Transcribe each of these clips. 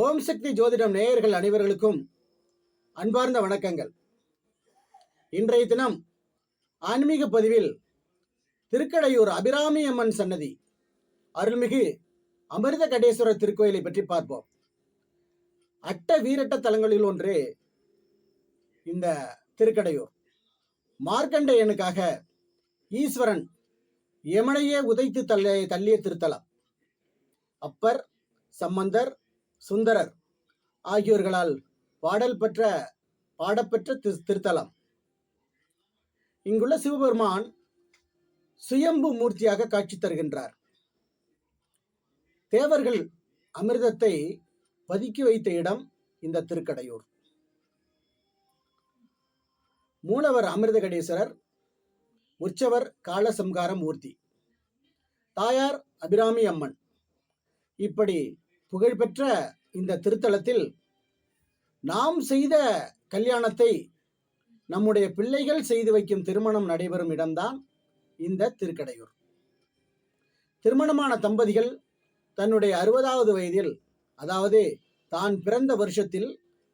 ஓம் சக்தி ஜோதிடம் நேயர்கள் அனைவர்களுக்கும் அன்பார்ந்த வணக்கங்கள். இன்றைய தினம் ஆன்மீக பதிவில் திருக்கடையூர் அபிராமி அம்மன் சன்னதி அருள்மிகு அமிர்த கடேஸ்வரர் திருக்கோயிலை பற்றி பார்ப்போம். அட்ட வீரட்ட தலங்களில் ஒன்று இந்த திருக்கடையூர். மார்க்கண்டையனுக்காக ஈஸ்வரன் யமனையே உதைத்து தள்ள தள்ளிய திருத்தலம். அப்பர் சம்பந்தர் சுந்தரர் ஆகியோர்களால் பாடல் பெற்ற பாடப்பெற்ற திரு- திருத்தலம். இங்குள்ள சிவபெருமான் சுயம்பு மூர்த்தியாக காட்சி தருகின்றார். தேவர்கள் அமிர்தத்தை பதுக்கி வைத்த இடம் இந்த திருக்கடையூர். மூலவர் அமிர்தகடேஸ்வரர் உற்சவர் காலசம்கார மூர்த்தி. தாயார் அபிராமி அம்மன். இப்படி புகழ்பெற்ற இந்த திருத்தலத்தில் நாம் செய்த கல்யாணத்தை நம்முடைய பிள்ளைகள் செய்து வைக்கும் திருமணம் நடைபெறும் இடம்தான் இந்த திருக்கடையூர். திருமணமான தம்பதிகள் தன்னுடைய அறுபதாவது வயதில் அதாவது தான் பிறந்த வருஷத்தில்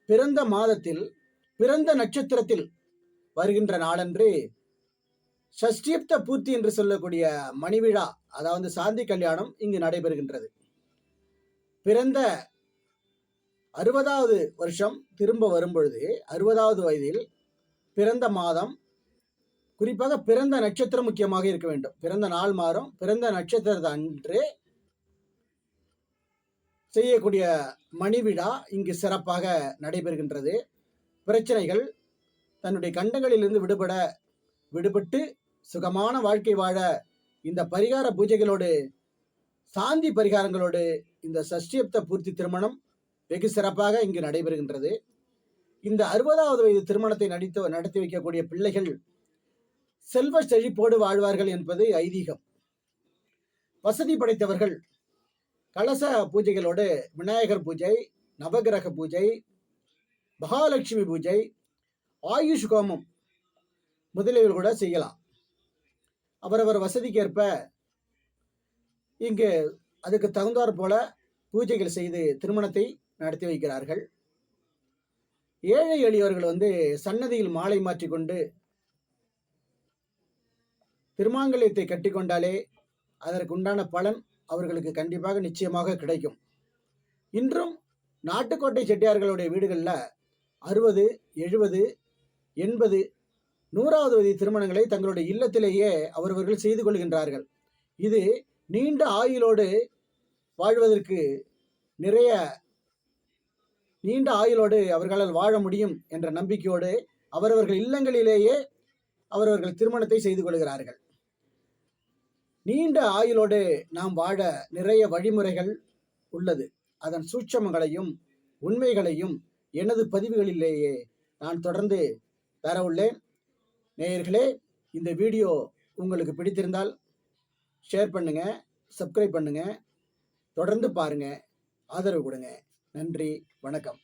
பிறந்த மாதத்தில் பிறந்த நட்சத்திரத்தில் வருகின்ற நாளன்று சஷ்டியப்த பூர்த்தி என்று சொல்லக்கூடிய மணிவிழா அதாவது சாந்தி கல்யாணம் இங்கு நடைபெறுகின்றது. பிறந்த அறுபதாவது வருஷம் திரும்ப வரும்பொழுது அறுபதாவது வயதில் பிறந்த மாதம் குறிப்பாக பிறந்த நட்சத்திரம் முக்கியமாக இருக்க வேண்டும். பிறந்த நாள் மாறும். பிறந்த நட்சத்திரத்தை அன்று செய்யக்கூடிய மணிவிழா இங்கு சிறப்பாக நடைபெறுகின்றது. பிரச்சனைகள் தன்னுடைய கண்டங்களிலிருந்து விடுபட விடுபட்டு சுகமான வாழ்க்கை வாழ இந்த பரிகார பூஜைகளோடு சாந்தி பரிகாரங்களோடு இந்த சஷ்டியப்த பூர்த்தி திருமணம் வெகு சிறப்பாக இங்கு நடைபெறுகின்றது. இந்த அறுபதாவது வயது திருமணத்தை நடித்து நடத்தி வைக்கக்கூடிய பிள்ளைகள் செல்வ செழிப்போடு வாழ்வார்கள் என்பது ஐதீகம். வசதி படைத்தவர்கள் கலச பூஜைகளோடு விநாயகர் பூஜை நவகிரக பூஜை மகாலட்சுமி பூஜை ஆயுஷ் கோமம் முதலியவை கூட செய்யலாம். அவரவர் வசதிக்கேற்ப இங்கு அதுக்கு தகுந்தாற் போல பூஜைகள் செய்து திருமணத்தை நடத்தி வைக்கிறார்கள். ஏழை எளியவர்கள் வந்து சன்னதியில் மாலை மாற்றிக்கொண்டு திருமாங்கல்யத்தை கட்டிக்கொண்டாலே அதற்கு உண்டான பலன் அவர்களுக்கு கண்டிப்பாக நிச்சயமாக கிடைக்கும். இன்றும் நாட்டுக்கோட்டை செட்டியார்களுடைய வீடுகளில் அறுபது எழுபது எண்பது நூறாவது வதி திருமணங்களை தங்களுடைய இல்லத்திலேயே அவரவர்கள் செய்து கொள்கின்றார்கள். இது நீண்ட ஆயுளோடு வாழ்வதற்கு நிறைய நீண்ட ஆயுளோடு அவர்களால் வாழ முடியும் என்ற நம்பிக்கையோடு அவரவர்கள் இல்லங்களிலேயே அவரவர்கள் திருமணத்தை செய்து கொள்கிறார்கள். நீண்ட ஆயுளோடு நாம் வாழ நிறைய வழிமுறைகள் உள்ளது. அதன் சூட்சமங்களையும் உண்மைகளையும் எனது பதிவுகளிலேயே நான் தொடர்ந்து தர உள்ளேன் நேயர்களே இந்த வீடியோ உங்களுக்கு பிடித்திருந்தால் ஷேர் பண்ணுங்கள் சப்ஸ்கிரைப் பண்ணுங்கள் தொடர்ந்து பாருங்க. ஆதரவு கொடுங்க. நன்றி. வணக்கம்.